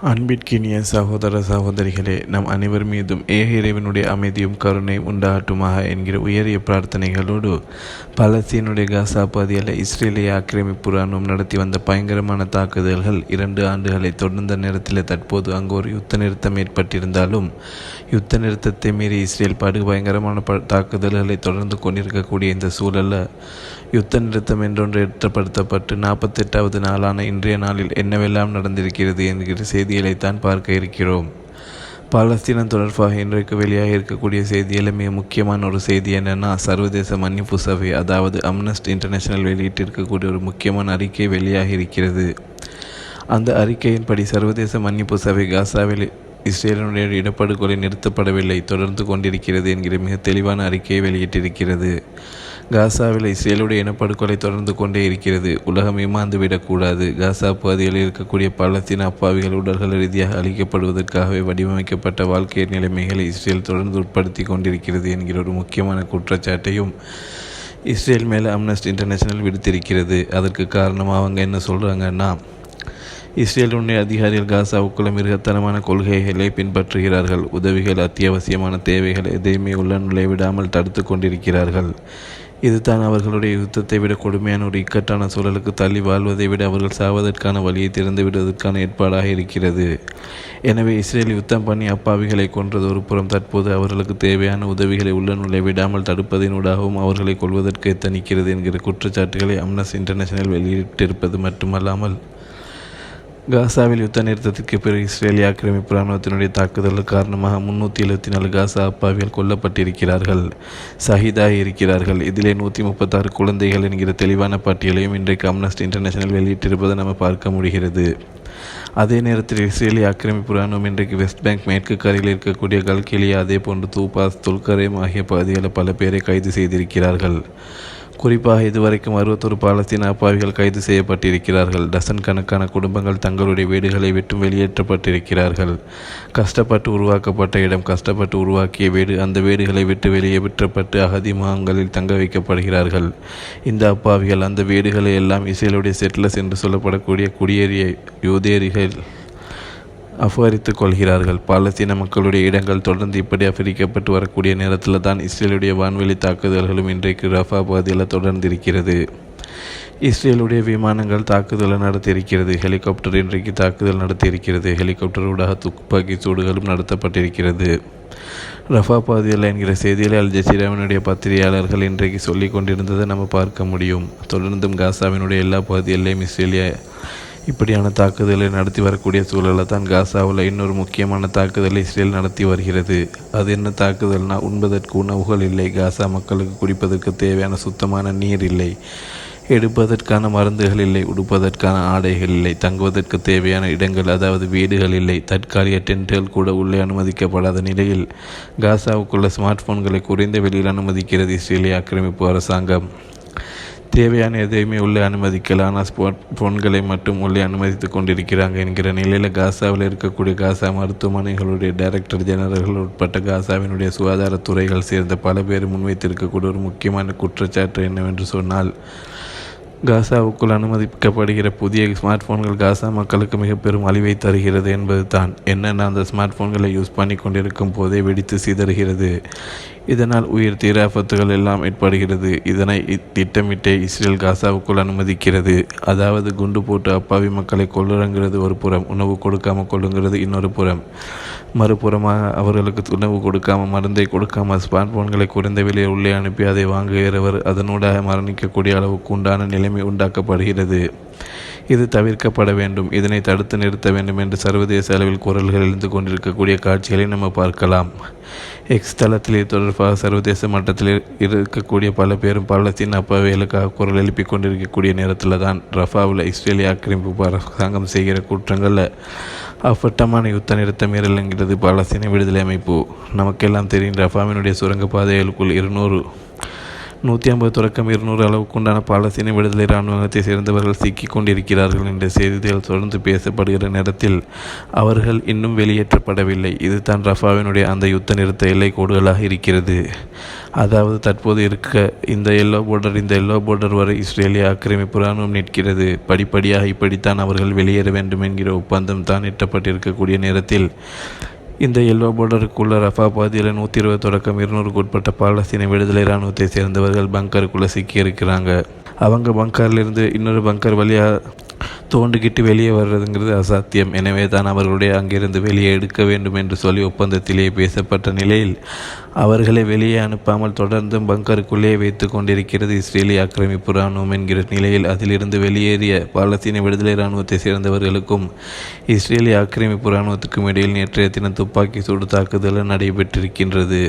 அன்பிற்கினிய சகோதர சகோதரிகளே நம் அனைவர் மீதும் ஏக இறைவனுடைய அமைதியும் கருணையும் உண்டாகட்டுமாக என்கிற உயரிய பிரார்த்தனைகளோடு பலஸ்தீனுடைய காசா பகுதியில் இஸ்ரேலிய ஆக்கிரமிப்பு ராணுவம் நடத்தி வந்த பயங்கரமான தாக்குதல்கள் இரண்டு ஆண்டுகளை தொடர்ந்த நேரத்தில் தற்போது அங்கு ஒரு யுத்த நிறுத்தம் ஏற்பட்டிருந்தாலும் யுத்த நிறுத்தத்தை மீறி இஸ்ரேல் படு பயங்கரமான ப தாக்குதல்களை தொடர்ந்து கொண்டிருக்கக்கூடிய இந்த சூழலில் யுத்த நிறுத்தம் என்றொன்று ஏற்றப்படுத்தப்பட்டு நாற்பத்தெட்டாவது நாளான இன்றைய நாளில் என்னவெல்லாம் நடந்திருக்கிறது என்கிற செய்திகளைத்தான் பார்க்க இருக்கிறோம். பாலஸ்தீனம் தொடர்பாக இன்றைக்கு வெளியாக இருக்கக்கூடிய செய்தியில் மிக முக்கியமான ஒரு செய்தி என்னென்னா சர்வதேச மன்னிப்பு சபை அதாவது அம்னஸ்ட் இன்டர்நேஷனல் வெளியிட்டிருக்கக்கூடிய ஒரு முக்கியமான அறிக்கை வெளியாக இருக்கிறது. அந்த அறிக்கையின்படி சர்வதேச மன்னிப்பு சபை காசாவில் இஸ்ரேலினுடைய இடப்படுகொலை நிறுத்தப்படவில்லை தொடர்ந்து கொண்டிருக்கிறது என்கிற மிக தெளிவான அறிக்கையை வெளியிட்டிருக்கிறது. காசாவில் இஸ்ரேலுடைய இனப்படுகொலை தொடர்ந்து கொண்டே இருக்கிறது. உலகம் ஏமாந்து விடக்கூடாது. காசா பகுதியில் இருக்கக்கூடிய பலத்தின் அப்பாவிகள் உடல்கள் ரீதியாக அளிக்கப்படுவதற்காகவே வடிவமைக்கப்பட்ட வாழ்க்கை நிலைமைகளை இஸ்ரேல் தொடர்ந்து உட்படுத்தி கொண்டிருக்கிறது என்கிற ஒரு முக்கியமான குற்றச்சாட்டையும் இஸ்ரேல் மேலே அம்னஸ்ட் இன்டர்நேஷனல் விடுத்திருக்கிறது. அதற்கு காரணமாக அவங்க என்ன சொல்கிறாங்கன்னா இஸ்ரேலுடைய அதிகாரிகள் காசாவுக்குள்ள மிருகத்தனமான கொள்கைகளை பின்பற்றுகிறார்கள். உதவிகள் அத்தியாவசியமான தேவைகள் எதையுமே உள்ள நுழைவிடாமல் தடுத்து கொண்டிருக்கிறார்கள். இதுதான் அவர்களுடைய யுத்தத்தை விட கொடுமையான ஒரு இக்கட்டான சூழலுக்கு தள்ளி வாழ்வதை விட அவர்கள் சாவதற்கான வழியை திறந்து விடுவதற்கான ஏற்பாடாக இருக்கிறது. எனவே இஸ்ரேல் யுத்தம் பண்ணி அப்பாவிகளை கொன்றது ஒரு புறம் தற்போது அவர்களுக்கு தேவையான உதவிகளை உள்ள நுழை விடாமல் தடுப்பதினூடாகவும் அவர்களை கொள்வதற்கு எத்தனிக்கிறது என்கிற குற்றச்சாட்டுகளை அம்னஸ் இன்டர்நேஷனல் வெளியிட்டிருப்பது மட்டுமல்லாமல் காசாவில் யுத்த நிறுத்தத்திற்கு பிறகு இஸ்ரேலிய ஆக்கிரமிப்பு இராணுவத்தினுடைய தாக்குதல் காரணமாக முன்னூற்றி எழுபத்தி நாலு காசா அப்பாவிகள் கொல்லப்பட்டிருக்கிறார்கள். சஹிதாக இருக்கிறார்கள். இதிலே நூற்றி முப்பத்தாறு குழந்தைகள் என்கிற தெளிவான பட்டியலையும் இன்றைக்கு அம்னஸ்ட் இன்டர்நேஷனல் வெளியிட்டிருப்பதை நம்ம பார்க்க முடிகிறது. அதே நேரத்தில் இஸ்ரேலிய ஆக்கிரமிப்பு இராணுவம் இன்றைக்கு வெஸ்ட் பேங்க் மேற்கு கரையில் இருக்கக்கூடிய கல்கிலியா அதே போன்று தூபாஸ் துல்கரேம் ஆகிய பகுதிகளில் பல பேரை கைது செய்திருக்கிறார்கள். குறிப்பாக இதுவரைக்கும் அறுபத்தொரு பாலஸ்தீன அப்பாவிகள் கைது செய்யப்பட்டிருக்கிறார்கள். டசன் கணக்கான குடும்பங்கள் தங்களுடைய வீடுகளை விட்டு வெளியேற்றப்பட்டிருக்கிறார்கள். கஷ்டப்பட்டு உருவாக்கப்பட்ட இடம் கஷ்டப்பட்டு உருவாக்கிய வீடு அந்த வீடுகளை விட்டு வெளியே விற்றப்பட்டு அகதி முகாம்களில் தங்க வைக்கப்படுகிறார்கள். இந்த அப்பாவிகள் அந்த வீடுகளை எல்லாம் இசையிலுடைய செட்லஸ் என்று சொல்லப்படக்கூடிய குடியேறிய யூதேரிகள் அபகரித்துக் கொள்கிறார்கள். பாலஸ்தீன மக்களுடைய இடங்கள் தொடர்ந்து இப்படி அபகரிக்கப்பட்டு வரக்கூடிய நேரத்தில் தான் இஸ்ரேலுடைய வான்வெளி தாக்குதல்களும் இன்றைக்கு ரஃபா பகுதியில் தொடர்ந்திருக்கிறது இஸ்ரேலுடைய விமானங்கள் தாக்குதலை நடத்தியிருக்கிறது. ஹெலிகாப்டர் இன்றைக்கு தாக்குதல் நடத்தியிருக்கிறது. ஹெலிகாப்டர் ஊடாக துப்பாக்கி சூடுகளும் நடத்தப்பட்டிருக்கிறது. ரஃபா பகுதியில் என்கிற செய்தியில் அல் ஜசீராவினுடைய பத்திரிகையாளர்கள் இன்றைக்கு சொல்லிக் கொண்டிருந்ததை நம்ம பார்க்க முடியும். தொடர்ந்தும் காசாவினுடைய எல்லா பகுதிகளிலும் இஸ்ரேலிய இப்படியான தாக்குதலை நடத்தி வரக்கூடிய சூழலில் தான் காசாவில் இன்னொரு முக்கியமான தாக்குதலை இஸ்ரேல் நடத்தி வருகிறது. அது என்ன தாக்குதல்னா உண்பதற்கு உணவுகள் இல்லை. காசா மக்களுக்கு குடிப்பதற்கு தேவையான சுத்தமான நீர் இல்லை. எடுப்பதற்கான மருந்துகள் இல்லை. உடுப்பதற்கான ஆடைகள் இல்லை. தங்குவதற்கு தேவையான இடங்கள் அதாவது வீடுகள் இல்லை. தற்காலிக டென்ட்டுகள் கூட உள்ளே அனுமதிக்கப்படாத நிலையில் காசாவுக்குள்ள ஸ்மார்ட் போன்களை குறைந்த வெளியில் அனுமதிக்கிறது இஸ்ரேலிய ஆக்கிரமிப்பு அரசாங்கம். தேவையான எதையுமே உள்ளே அனுமதிக்கல. ஆனால் ஸ்போர்ட் ஃபோன்களை மட்டும் உள்ளே அனுமதித்து கொண்டிருக்கிறாங்க என்கிற நிலையில் காசாவில் இருக்கக்கூடிய காசா மருத்துவமனைகளுடைய டைரக்டர் ஜெனரல்கள் உட்பட்ட காசாவினுடைய சுகாதாரத்துறைகள் சேர்ந்த பல பேர் முன்வைத்திருக்கக்கூடிய ஒரு முக்கியமான குற்றச்சாட்டு என்னவென்று சொன்னால் காசாவுக்குள் அனுமதிக்கப்படுகிற புதிய ஸ்மார்ட் ஃபோன்கள் காசா மக்களுக்கு மிக பெரும் அழிவை தருகிறது என்பது தான் என்னென்ன அந்த ஸ்மார்ட் ஃபோன்களை யூஸ் பண்ணி கொண்டிருக்கும் போதே வெடித்து சிதறுகிறது. இதனால் உயிர் தீராபத்துகள் எல்லாம் ஏற்படுகிறது. இதனை திட்டமிட்டே இஸ்ரேல் காசாவுக்குள் அனுமதிக்கிறது. அதாவது குண்டு போட்டு அப்பாவி மக்களை கொள்ளுறங்கிறது ஒரு புறம் உணவு கொடுக்காமல் கொள்ளுங்கிறது இன்னொரு புறம். மறுபுறமாக அவர்களுக்கு உணவு கொடுக்காம மருந்தை கொடுக்காம ஸ்மார்ட் ஃபோன்களை குறைந்த விலையில் உள்ளே அனுப்பி அதை வாங்குகிறவர் அதனூடாக மரணிக்கக்கூடிய அளவுக்கு உண்டான நிலை நிலைமை உண்டாக்கப்படுகிறது. இது தவிர்க்கப்பட வேண்டும். இதனை தடுத்து நிறுத்த வேண்டும் என்று சர்வதேச அளவில் குரல்கள் எழுந்து கொண்டிருக்கக்கூடிய காட்சிகளை நம்ம பார்க்கலாம். எக்ஸ் தளத்தில் இது தொடர்பாக சர்வதேச மட்டத்தில் இருக்கக்கூடிய பல பேரும் பலத்தின் அப்பாவிகளுக்காக குரல் எழுப்பிக் கொண்டிருக்கக்கூடிய நேரத்தில் தான் ரஃபாவில் இஸ்ரேலிய ஆக்கிரமிப்பு அரசாங்கம் செய்கிற குற்றங்களில் அப்பட்டமான யுத்த நிறுத்த மீறல் பாலஸ்தீன விடுதலை அமைப்பு. நமக்கெல்லாம் தெரியும் ரஃபாவினுடைய சுரங்கப்பாதைகளுக்குள் இருநூறு நூற்றி ஐம்பது தொடக்கம் இருநூறு அளவுக்குண்டான பாலஸ்தீன விடுதலை இராணுவத்தை சேர்ந்தவர்கள் சிக்கிக் கொண்டிருக்கிறார்கள் என்ற செய்திகள் தொடர்ந்து பேசப்படுகிற நேரத்தில் அவர்கள் இன்னும் வெளியேற்றப்படவில்லை. இதுதான் ரஃபாவினுடைய அந்த யுத்த நிறுத்த எல்லை கோடுகளாக இருக்கிறது. அதாவது தற்போது இருக்க இந்த எல்லோ போர்டர் இந்த எல்லோ போர்டர் வரை இஸ்ரேலிய ஆக்கிரமிப்பு இராணுவம் நிற்கிறது. படிப்படியாக இப்படித்தான் அவர்கள் வெளியேற வேண்டும் என்கிற ஒப்பந்தம் தான் எட்டப்பட்டிருக்கக்கூடிய நேரத்தில் இந்த எல்லோ பார்டருக்குள்ள ரஃபா பாதியில் நூற்றி இருபது தொடக்கம் இருநூறுக்கு உட்பட்ட பாலஸ்தீன விடுதலை இராணுவத்தை சேர்ந்தவர்கள் பங்கருக்குள்ளே சிக்கியிருக்கிறாங்க. அவங்க பங்கர்லேருந்து இன்னொரு பங்கர் வழியாக தோண்டிக்கிட்டு வெளியே வர்றதுங்கிறது அசாத்தியம். எனவே தான் அவர்களுடைய அங்கிருந்து வெளியே எடுக்க வேண்டும் என்று சொல்லி ஒப்பந்தத்திலேயே பேசப்பட்ட நிலையில் அவர்களை வெளியே அனுப்பாமல் தொடர்ந்தும் பங்கருக்குள்ளே வைத்து கொண்டிருக்கிறது இஸ்ரேலிய ஆக்கிரமிப்பு இராணுவம் என்கிற நிலையில் அதிலிருந்து வெளியேறிய பாலஸ்தீன விடுதலை இராணுவத்தை சேர்ந்தவர்களுக்கும் இஸ்ரேலிய ஆக்கிரமிப்பு இராணுவத்துக்கும் இடையில் நேற்றைய தினம் துப்பாக்கி சூடு தாக்குதல் நடைபெற்றிருக்கின்றது.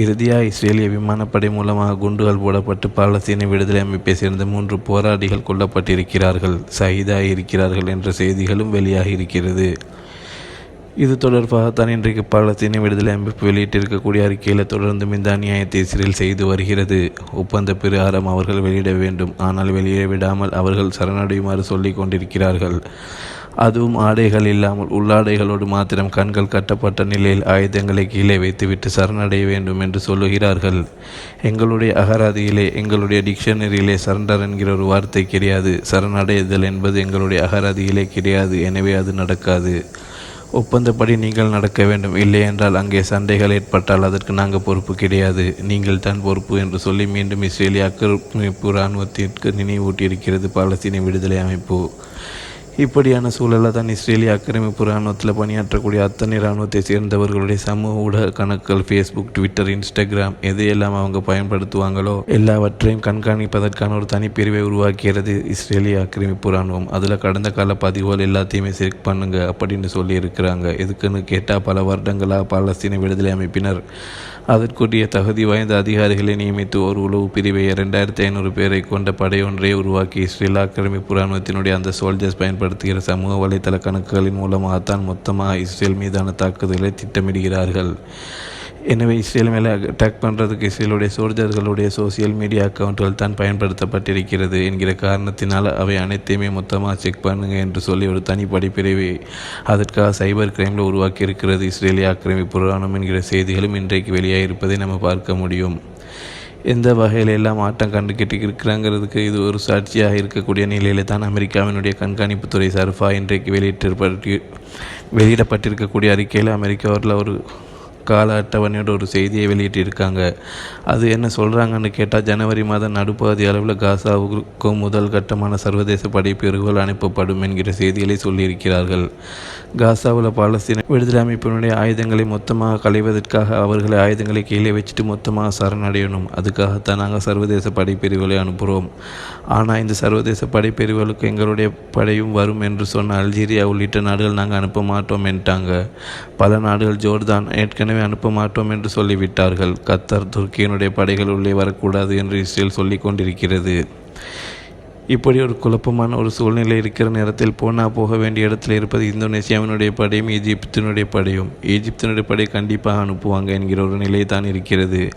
இறுதியாக இஸ்ரேலிய விமானப்படை மூலமாக குண்டுகள் போடப்பட்டு பாலஸ்தீன விடுதலை அமைப்பை சேர்ந்த மூன்று போராளிகள் கொல்லப்பட்டிருக்கிறார்கள். சகிதாக இருக்கிறார்கள் என்ற செய்திகளும் வெளியாகி இருக்கிறது இது தொடர்பாக தான் இன்றைக்கு பாலஸ்தீன விடுதலை அமைப்பு வெளியிட்டிருக்கக்கூடிய அறிக்கையில் தொடர்ந்தும் இந்த அநியாயத்தை இஸ்ரேல் செய்து வருகிறது. ஒப்பந்த பிரகாரம் அவர்கள் வெளியிட வேண்டும். ஆனால் வெளியிட விடாமல் அவர்கள் சரணடையுமாறு சொல்லிக் கொண்டிருக்கிறார்கள். அதுவும் ஆடைகள் இல்லாமல் உள்ளாடைகளோடு மாத்திரம் கண்கள் கட்டப்பட்ட நிலையில் ஆயுதங்களை கீழே வைத்துவிட்டு சரணடைய வேண்டும் என்று சொல்லுகிறார்கள். எங்களுடைய அகராதியிலே எங்களுடைய டிக்ஷனரியிலே சரண்டர் என்கிற ஒரு வார்த்தை கிடையாது. சரணடைதல் என்பது எங்களுடைய அகராதியிலே கிடையாது. எனவே அது நடக்காது. ஒப்பந்தப்படி நீங்கள் நடக்க வேண்டும். இல்லை என்றால் அங்கே சண்டைகள் ஏற்பட்டால் அதற்கு நாங்கள் பொறுப்பு கிடையாது. நீங்கள் தான் பொறுப்பு என்று சொல்லி மீண்டும் இஸ்ரேலிய ஆக்கிரமிப்பு இராணுவத்திற்கு நினைவூட்டியிருக்கிறது பாலஸ்தீன விடுதலை அமைப்பு. இப்படியான சூழலில் தான் இஸ்ரேலிய ஆக்கிரமிப்பு இராணுவத்தில் பணியாற்றக்கூடிய அத்தனை இராணுவத்தை சேர்ந்தவர்களுடைய சமூக ஊடக கணக்குகள் ஃபேஸ்புக் ட்விட்டர் இன்ஸ்டாகிராம் எதையெல்லாம் அவங்க பயன்படுத்துவாங்களோ எல்லாவற்றையும் கண்காணிப்பதற்கான ஒரு தனிப்பிரிவை உருவாக்கிறது இஸ்ரேலிய ஆக்கிரமிப்பு இராணுவம் அதில் கடந்த கால பதிவுகள் எல்லாத்தையுமே செக் பண்ணுங்க அப்படின்னு சொல்லி இருக்கிறாங்க எதுக்குன்னு கேட்டால் பல வருடங்களாக பாலஸ்தீன விடுதலை அமைப்பினர் அதற்குரிய தகுதி வாய்ந்த அதிகாரிகளை நியமித்து ஒரு உளவு பிரிவை இரண்டாயிரத்தி ஐநூறு பேரை கொண்ட படையொன்றை உருவாக்கி இஸ்ரேல் ஆக்கிரமிப்பு இராணுவத்தினுடைய அந்த சோல்ஜர்ஸ் பயன்படுத்துகிற சமூக வலைதள கணக்குகளின் மூலமாகத்தான் மொத்தமாக இஸ்ரேல் மீதான தாக்குதலை திட்டமிடுகிறார்கள். எனவே இஸ்ரேல் மேலே அட்டாக் பண்ணுறதுக்கு இஸ்ரேலுடைய சோல்ஜர்களுடைய சோசியல் மீடியா அக்கௌண்ட்கள் தான் பயன்படுத்தப்பட்டிருக்கிறது என்கிற காரணத்தினால் அவை அனைத்தையுமே மொத்தமாக செக் பண்ணுங்க என்று சொல்லி ஒரு தனி படிப்பிரிவை அதற்காக சைபர் கிரைமில் உருவாக்கியிருக்கிறது இஸ்ரேலிய ஆக்கிரமிப்பு புராணம் என்கிற செய்திகளும் இன்றைக்கு வெளியாக இருப்பதை நம்ம பார்க்க முடியும். எந்த வகையில் எல்லாம் ஆட்டம் கண்டுகிட்டு இருக்கிறாங்கிறதுக்கு இது ஒரு சாட்சியாக இருக்கக்கூடிய நிலையில் தான் அமெரிக்காவினுடைய கண்காணிப்புத்துறை சர்ஃபா இன்றைக்கு வெளியிட்டிருப்பட்டு வெளியிடப்பட்டிருக்கக்கூடிய அறிக்கையில் அமெரிக்காவில் ஒரு கால அட்டவணையோட ஒரு செய்தியை வெளியிட்டிருக்காங்க. அது என்ன சொல்கிறாங்கன்னு கேட்டால் ஜனவரி மாதம் நடுப்பகுதி அளவில் காசாவுக்கும் முதல் கட்டமான சர்வதேச படைப்பிரிவுகள் அனுப்பப்படும் என்கிற செய்திகளை சொல்லியிருக்கிறார்கள். காசாவில் பாலஸ்தீன விடுதலை அமைப்பினுடைய ஆயுதங்களை மொத்தமாக களைவதற்காக அவர்களை ஆயுதங்களை கீழே வச்சுட்டு மொத்தமாக சரணடையணும் அதுக்காகத்தான் நாங்கள் சர்வதேச படைப்பிரிவுகளை அனுப்புகிறோம் ஆனால் இந்த சர்வதேச படைப்பிரிவுகளுக்கு எங்களுடைய படையும் வரும் என்று சொன்ன அல்ஜீரியா உள்ளிட்ட நாடுகள் நாங்கள் அனுப்ப மாட்டோம் என்றாங்க பல நாடுகள் ஜோர்தான் ஏற்கனவே அனுப்ப மாட்டோம் என்று சொல்லிவிட்டார்கள். கத்தர் துருக்கியினுடைய படைகள் உள்ளே வரக்கூடாது என்று இஸ்ரேல் சொல்லி கொண்டிருக்கிறது. இப்படி ஒரு குழப்பமான ஒரு சூழ்நிலை இருக்கிற நேரத்தில் போனா போக வேண்டிய இடத்தில் இருப்பது இந்தோனேசியாவினுடைய படையும் ஈஜிப்தினுடைய படையும். ஈஜிப்தினுடைய படை கண்டிப்பாக அனுப்புவாங்க என்கிற ஒரு நிலை தான் இருக்கிறது.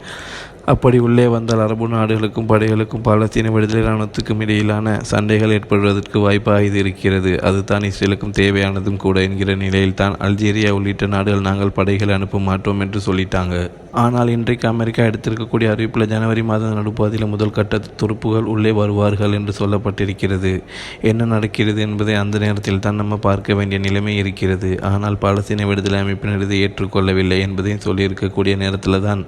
அப்படி உள்ளே வந்தால் அரபு நாடுகளுக்கும் படைகளுக்கும் பாலஸ்தீன விடுதலை இராணுவத்துக்கும் இடையிலான சண்டைகள் ஏற்படுவதற்கு வாய்ப்பாக இது இருக்கிறது அதுதான் இஸ்ரேலுக்கும் தேவையானதும் கூட என்கிற நிலையில் தான் அல்ஜீரியா உள்ளிட்ட நாடுகள் நாங்கள் படைகளை அனுப்ப மாட்டோம் என்று சொல்லிட்டாங்க. ஆனால் இன்றைக்கு அமெரிக்கா எடுத்திருக்கக்கூடிய அறிவிப்பில் ஜனவரி மாதம் நடுப்பாதியில் முதல் கட்ட துருப்புகள் உள்ளே வருவார்கள் என்று சொல்லப்பட்டிருக்கிறது. என்ன நடக்கிறது என்பதை அந்த நேரத்தில் தான் நம்ம பார்க்க வேண்டிய நிலைமை இருக்கிறது. ஆனால் பாலஸ்தீன விடுதலை அமைப்பினர் இதை ஏற்றுக்கொள்ளவில்லை என்பதையும் சொல்லியிருக்கக்கூடிய நேரத்தில் தான்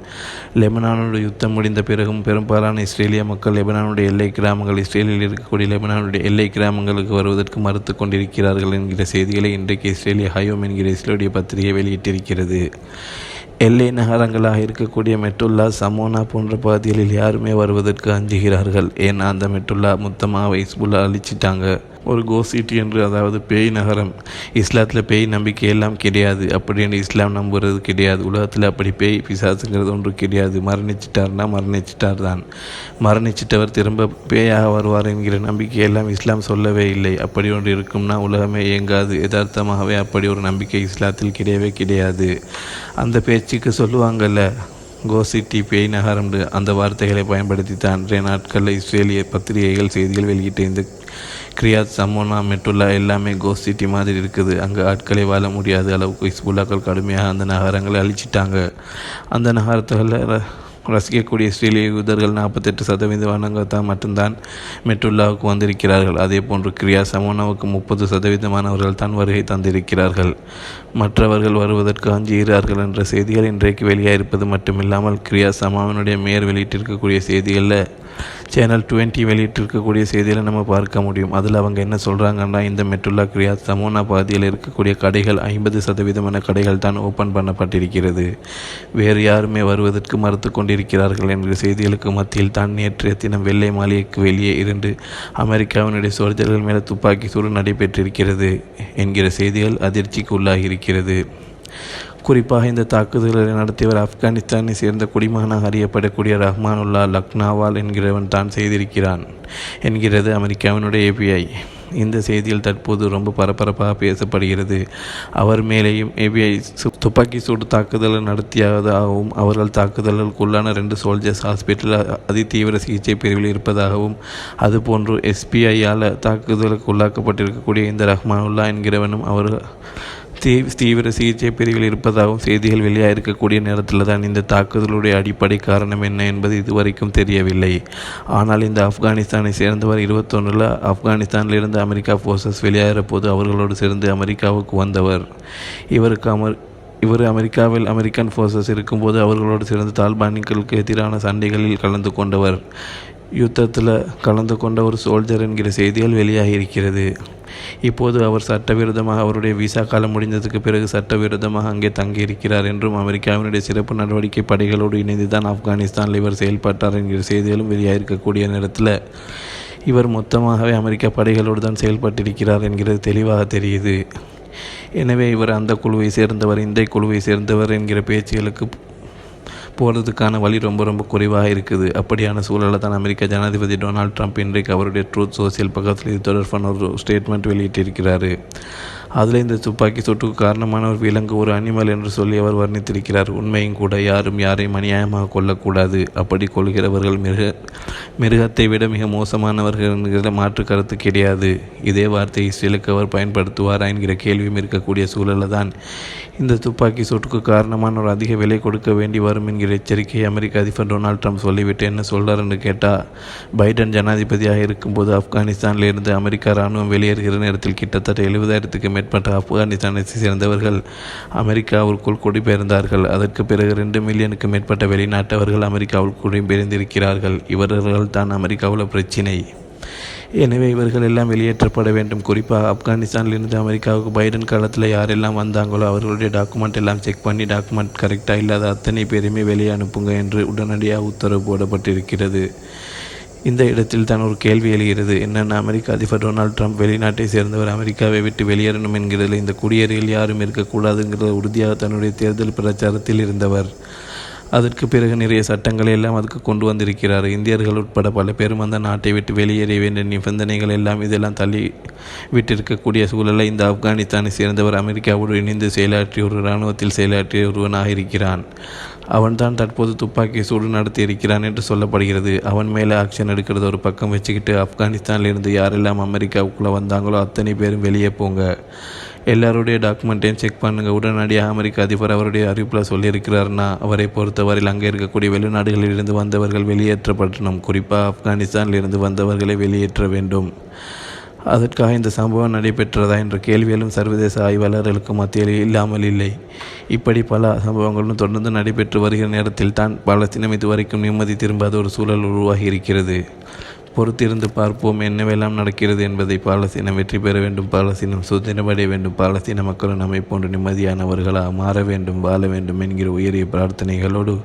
லெபனானுடைய யுத்தம் முடிந்த பிறகும் பெரும்பாலான இஸ்ரேலிய மக்கள் லெபனானுடைய எல்லை கிராமங்கள் இஸ்ரேலில் இருக்கக்கூடிய லெபனானுடைய எல்லை கிராமங்களுக்கு வருவதற்கு மறுத்து கொண்டிருக்கிறார்கள் என்கிற செய்திகளை இன்றைக்கு இஸ்ரேலிய ஹயோம் என்கிற இஸ்ரேலிய பத்திரிகை வெளியிட்டிருக்கிறது. எல்லை நகரங்களாக இருக்கக்கூடிய மெட்டுல்லா சமோனா போன்ற பகுதிகளில் யாருமே வருவதற்கு அஞ்சுகிறார்கள். ஏன்னா அந்த மெட்டுல்லா மொத்தமாக வைஸ்புல்லா அழிச்சிட்டாங்க. ஒரு கோசிட்டி என்று அதாவது பேய் நகரம். இஸ்லாத்தில் பேய் நம்பிக்கை எல்லாம் கிடையாது. அப்படின்னு இஸ்லாம் நம்புறது கிடையாது. உலகத்தில் அப்படி பேய் பிசாசுங்கிறது ஒன்று கிடையாது. மரணிச்சிட்டார்னா மரணிச்சிட்டார் தான். மரணிச்சிட்டவர் திரும்ப பேயாக வருவார் என்கிற நம்பிக்கை எல்லாம் இஸ்லாம் சொல்லவே இல்லை. அப்படி ஒன்று இருக்கும்னா உலகமே இயங்காது. யதார்த்தமாகவே அப்படி ஒரு நம்பிக்கை இஸ்லாத்தில் கிடையவே கிடையாது. அந்த பேச்சுக்கு சொல்லுவாங்கல்ல கோசிட்டி பேய் நகரம்னு அந்த வார்த்தைகளை பயன்படுத்தி தான் அன்றைய நாட்களில் இஸ்ரேலிய பத்திரிகைகள் செய்திகள் வெளியிட்ட இந்த கிரியாத் சமோனா மெட்டுல்லா எல்லாமே கோஸ்ட் சிட்டி மாதிரி இருக்குது. அங்கே ஆட்களை வாழ முடியாத அளவுக்கு இஸ்புல்லாக்கள் கடுமையாக அந்த நகரங்களை அழிச்சிட்டாங்க. அந்த நகரத்தில் ரசிக்கக்கூடிய இஸ்ரேலிய யூதர்கள் நாற்பத்தெட்டு சதவீத தான் மட்டும்தான் மெட்டுல்லாவுக்கு வந்திருக்கிறார்கள். அதே போன்று கிரியா சமோனாவுக்கு முப்பது சதவீதமானவர்கள் தான் வருகை தந்திருக்கிறார்கள். மற்றவர்கள் வருவதற்கு அஞ்சுகிறார்கள் என்ற செய்திகள் இன்றைக்கு வெளியாக இருப்பது மட்டுமில்லாமல் கிரியா சமாவினுடைய மேயர் வெளியிட்டிருக்கக்கூடிய செய்திகளில் சேனல் டுவெண்ட்டி வெளியிட்டிருக்கக்கூடிய செய்தியில் நம்ம பார்க்க முடியும். அதில் அவங்க என்ன சொல்கிறாங்கன்னா இந்த மெட்டுல்லா கிரியாத் சமோனா பகுதியில் இருக்கக்கூடிய கடைகள் ஐம்பது சதவீதமான கடைகள் தான் ஓப்பன் பண்ணப்பட்டிருக்கிறது. வேறு யாருமே வருவதற்கு மறுத்து கொண்டிருக்கிறார்கள் என்ற செய்திகளுக்கு மத்தியில் தான் நேற்றைய தினம் வெள்ளை மாளிகைக்கு வெளியே இருந்து அமெரிக்காவினுடைய சோல்ஜர்கள் மேலே துப்பாக்கி சூடு நடைபெற்றிருக்கிறது என்கிற செய்திகள் அதிர்ச்சிக்கு உள்ளாகியிருக்கிறது. குறிப்பாக இந்த தாக்குதல்களை நடத்தியவர் ஆப்கானிஸ்தானை சேர்ந்த குடிமகனாக அறியப்படக்கூடிய ரஹ்மானுல்லா லக்னாவால் என்கிறவன் தான் செய்திருக்கிறான் என்கிறது அமெரிக்காவினுடைய ஏபிஐ இந்த செய்தியில் தற்போது ரொம்ப பரபரப்பாக பேசப்படுகிறது. அவர் மேலேயும் ஏபிஐ துப்பாக்கி சூடு தாக்குதலை நடத்தியதாகவும் அவர்கள் தாக்குதலுக்குள்ளான ரெண்டு சோல்ஜர்ஸ் ஹாஸ்பிட்டலில் அதிதீவிர சிகிச்சை பிரிவில் இருப்பதாகவும் அதுபோன்று எஸ்பிஐயால் தாக்குதலுக்கு உள்ளாக்கப்பட்டிருக்கக்கூடிய இந்த ரஹ்மானுல்லா என்கிறவனும் அவர் தீ தீவிர சிகிச்சை பிரிவில் இருப்பதாகவும் செய்திகள் வெளியாக இருக்கக்கூடிய நேரத்தில் தான் இந்த தாக்குதலுடைய அடிப்படை காரணம் என்ன என்பது இதுவரைக்கும் தெரியவில்லை. ஆனால் இந்த ஆப்கானிஸ்தானை சேர்ந்தவர் இருபத்தொன்றில் ஆப்கானிஸ்தானிலிருந்து அமெரிக்கா ஃபோர்ஸஸ் வெளியேற போது அவர்களோடு சேர்ந்து அமெரிக்காவுக்கு வந்தவர். இவருக்கு அமர் இவர் அமெரிக்காவில் அமெரிக்கன் ஃபோர்ஸஸ் இருக்கும்போது அவர்களோடு சேர்ந்து தால்பானிகளுக்கு எதிரான சண்டைகளில் கலந்து கொண்டவர். யுத்தத்தில் கலந்து கொண்ட ஒரு சோல்ஜர் என்கிற செய்திகள் வெளியாகி இருக்கிறது இப்போது அவர் சட்டவிரோதமாக அவருடைய விசா காலம் முடிந்ததுக்கு பிறகு சட்டவிரோதமாக அங்கே தங்கியிருக்கிறார் என்றும் அமெரிக்காவினுடைய சிறப்பு நடவடிக்கை படைகளோடு இணைந்து தான் ஆப்கானிஸ்தானில் இவர் செயல்பட்டார் என்கிற செய்திகளும் வெளியாகிருக்கக்கூடிய நேரத்தில் இவர் மொத்தமாகவே அமெரிக்க படைகளோடு தான் செயல்பட்டிருக்கிறார் என்கிறது தெளிவாக தெரியுது. எனவே இவர் அந்த குழுவை சேர்ந்தவர் இந்த குழுவை சேர்ந்தவர் என்கிற பேச்சுகளுக்கு போகிறதுக்கான வழி ரொம்ப ரொம்ப குறைவாக இருக்குது. அப்படியான சூழலில் தான் அமெரிக்க ஜனாதிபதி டொனால்ட் ட்ரம்ப் இன்றைக்கு அவருடைய ட்ரூத் சோசியல் பக்கத்தில் இது தொடர்பான ஒரு ஸ்டேட்மெண்ட் வெளியிட்டிருக்கிறார். அதில் இந்த துப்பாக்கி சூட்டுக்கு காரணமான ஒரு விலங்கு ஒரு அனிமல் என்று சொல்லி அவர் வர்ணித்திருக்கிறார். உண்மையும் கூட யாரும் யாரையும் அநியாயமாக கொள்ளக்கூடாது அப்படி கொள்கிறவர்கள் மிருக மிருகத்தை விட மிக மோசமானவர்கள் என்கிற மாற்று கருத்து கிடையாது. இதே வார்த்தை இஸ்ரேலுக்கு அவர் பயன்படுத்துவாரா என்கிற கேள்வியும் இருக்கக்கூடிய சூழலில் தான் இந்த துப்பாக்கி சூட்டுக்கு காரணமான ஒரு அதிக விலை கொடுக்க வேண்டி வரும் என்கிற எச்சரிக்கையை அமெரிக்க அதிபர் டொனால்ட் ட்ரம்ப் சொல்லிவிட்டு என்ன சொல்கிறார் என்று கேட்டால் பைடன் ஜனாதிபதியாக இருக்கும்போது ஆப்கானிஸ்தானிலிருந்து அமெரிக்கா இராணுவம் வெளியேறுகிற நேரத்தில் கிட்டத்தட்ட எழுபதாயிரத்துக்கு மேற்பட்ட ஆப்கானிஸ்தானை சேர்ந்தவர்கள் அமெரிக்காவிற்குள் குடிபெயர்ந்தார்கள். அதற்கு பிறகு ரெண்டு மில்லியனுக்கு மேற்பட்ட வெளிநாட்டவர்கள் அமெரிக்காவில் குடிபெயர்ந்திருக்கிறார்கள். இவர்கள் தான் அமெரிக்காவில் பிரச்சினை. எனவே இவர்கள் எல்லாம் வெளியேற்றப்பட வேண்டும். குறிப்பாக ஆப்கானிஸ்தானிலிருந்து அமெரிக்காவுக்கு பைடன் காலத்தில் யாரெல்லாம் வந்தாங்களோ அவர்களுடைய டாக்குமெண்ட் எல்லாம் செக் பண்ணி டாக்குமெண்ட் கரெக்டாக இல்லாத அத்தனை பேருமே வெளியே அனுப்புங்க என்று உடனடியாக உத்தரவு போடப்பட்டிருக்கிறது. இந்த இடத்தில் தான் ஒரு கேள்வி எழுகிறது. என்னென்ன அமெரிக்க அதிபர் டொனால்ட் ட்ரம்ப் வெளிநாட்டை சேர்ந்தவர் அமெரிக்காவை விட்டு வெளியேறணும் என்கிறதில் இந்த குடியேறியில் யாரும் இருக்கக்கூடாதுங்கிறத உறுதியாக தன்னுடைய தேர்தல் பிரச்சாரத்தில் இருந்தவர். அதற்கு பிறகு நிறைய சட்டங்களை எல்லாம் அதுக்கு கொண்டு வந்திருக்கிறார். இந்தியர்கள் உட்பட பல பேரும் அந்த நாட்டை விட்டு வெளியேறிய வேண்டிய நிபந்தனைகள் எல்லாம் இதெல்லாம் தள்ளி விட்டிருக்கக்கூடிய சூழலை இந்த ஆப்கானிஸ்தானை சேர்ந்தவர் அமெரிக்காவோடு இணைந்து செயலாற்றிய ஒரு இராணுவத்தில் செயலாற்றிய ஒருவனாக இருக்கிறான். அவன்தான் தற்போது துப்பாக்கி சூடு நடத்தி இருக்கிறான் என்று சொல்லப்படுகிறது. அவன் மேலே ஆக்ஷன் எடுக்கிறது ஒரு பக்கம் வச்சுக்கிட்டு ஆப்கானிஸ்தானிலிருந்து யாரெல்லாம் அமெரிக்காவுக்குள்ளே வந்தாங்களோ அத்தனை பேரும் வெளியே போங்க. எல்லாருடைய டாக்குமெண்ட்டையும் செக் பண்ணுங்கள் உடனடியாக அமெரிக்க அதிபர் அவருடைய அறிவிப்பில் சொல்லியிருக்கிறார்னா அவரை பொறுத்தவரையில் அங்கே இருக்கக்கூடிய வெளிநாடுகளில் இருந்து வந்தவர்கள் வெளியேற்றப்படணும் குறிப்பாக ஆப்கானிஸ்தானில் இருந்து வந்தவர்களை வெளியேற்ற வேண்டும். அதற்காக இந்த சம்பவம் நடைபெற்றதா என்ற கேள்விகளும் சர்வதேச ஆய்வாளர்களுக்கு மத்தியில் இல்லாமல் இல்லை. இப்படி பல சம்பவங்களும் தொடர்ந்து நடைபெற்று வருகிற நேரத்தில் தான் பாலஸ்தீனம் இதுவரைக்கும் நிம்மதி திரும்பாத ஒரு சூழல் உருவாகி இருக்கிறது. பொறுத்திருந்து பார்ப்போம் என்னவெல்லாம் நடக்கிறது என்பதை பாலஸ்தீனம் வெற்றி பெற வேண்டும். பாலஸ்தீனம் சுதந்திரமடைய வேண்டும். பாலஸ்தீன மக்களும் நம்மை போன்று நிம்மதியானவர்களாக மாற வேண்டும் வாழ வேண்டும் என்கிற உயரிய பிரார்த்தனைகளோடு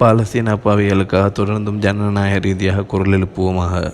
பாலஸ்தீன அப்பாவிகளுக்காக தொடர்ந்தும் ஜனநாயக ரீதியாக குரல் எழுப்புவோமாக.